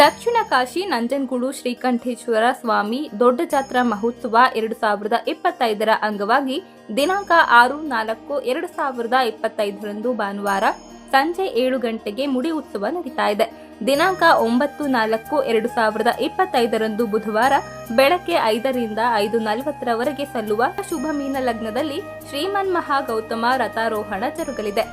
ದಕ್ಷಿಣ ಕಾಶಿ ನಂಜನಗೂಡು ಶ್ರೀಕಂಠೇಶ್ವರ ಸ್ವಾಮಿ ದೊಡ್ಡ ಜಾತ್ರಾ ಮಹೋತ್ಸವ ಎರಡು ಸಾವಿರದ ಇಪ್ಪತ್ತೈದರ ಅಂಗವಾಗಿ ದಿನಾಂಕ ಆರು ನಾಲ್ಕು ಎರಡು ಸಾವಿರದ ಇಪ್ಪತ್ತೈದರಂದು ಭಾನುವಾರ ಸಂಜೆ ಏಳು ಗಂಟೆಗೆ ಮುಡಿ ಉತ್ಸವ ನಡೀತಾ ಇದೆ. ದಿನಾಂಕ ಒಂಬತ್ತು ನಾಲ್ಕು ಎರಡು ಸಾವಿರದ ಇಪ್ಪತ್ತೈದರಂದು ಬುಧವಾರ ಬೆಳಗ್ಗೆ ಐದರಿಂದ ಐದು ನಲವತ್ತರವರೆಗೆ ಸಲ್ಲುವ ಶುಭ ಮೀನ ಲಗ್ನದಲ್ಲಿ ಶ್ರೀಮನ್ ಮಹಾ ಗೌತಮ ರಥಾರೋಹಣ ಜರುಗಲಿದೆ.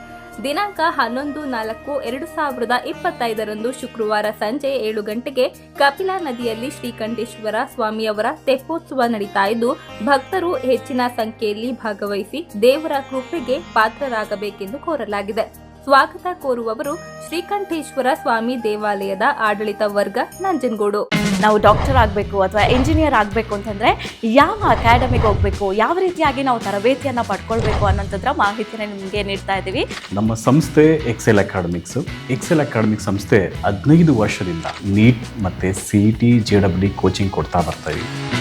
ದಿನಾಂಕ ಹನ್ನೊಂದು ನಾಲ್ಕು ಎರಡು ಸಾವಿರದ ಇಪ್ಪತ್ತೈದರಂದು ಶುಕ್ರವಾರ ಸಂಜೆ ಏಳು ಗಂಟೆಗೆ ಕಪಿಲಾ ನದಿಯಲ್ಲಿ ಶ್ರೀಕಂಠೇಶ್ವರ ಸ್ವಾಮಿಯವರ ತೆಪ್ಪೋತ್ಸವ ನಡೀತಾ ಇದ್ದು, ಭಕ್ತರು ಹೆಚ್ಚಿನ ಸಂಖ್ಯೆಯಲ್ಲಿ ಭಾಗವಹಿಸಿ ದೇವರ ಕೃಪೆಗೆ ಪಾತ್ರರಾಗಬೇಕೆಂದು ಕೋರಲಾಗಿದೆ. ಸ್ವಾಗತ ಕೋರುವವರು ಶ್ರೀಕಂಠೇಶ್ವರ ಸ್ವಾಮಿ ದೇವಾಲಯದ ಆಡಳಿತ ವರ್ಗ ನಂಜನಗೂಡು. ನಾವು ಡಾಕ್ಟರ್ ಆಗಬೇಕು ಅಥವಾ ಇಂಜಿನಿಯರ್ ಆಗಬೇಕು ಅಂತಂದರೆ ಯಾವ ಅಕಾಡೆಮಿಗೆ ಹೋಗಬೇಕು ಯಾವ ರೀತಿಯಾಗಿ ನಾವು ತರಬೇತಿಯನ್ನು ಪಡ್ಕೊಳ್ಬೇಕು ಅನ್ನೋಂಥದ್ರ ಮಾಹಿತಿನ ನಿಮಗೆ ನೀಡ್ತಾ ಇದ್ದೀವಿ. ನಮ್ಮ ಸಂಸ್ಥೆ ಎಕ್ಸೆಲ್ ಅಕಾಡೆಮಿಕ್ಸ್ ಎಕ್ಸೆಲ್ ಅಕಾಡೆಮಿಕ್ ಸಂಸ್ಥೆ ಹದಿನೈದು ವರ್ಷದಿಂದ ನೀಟ್ ಮತ್ತು C E T J W coaching ಕೊಡ್ತಾ ಬರ್ತಾ ಇದ್ದೀವಿ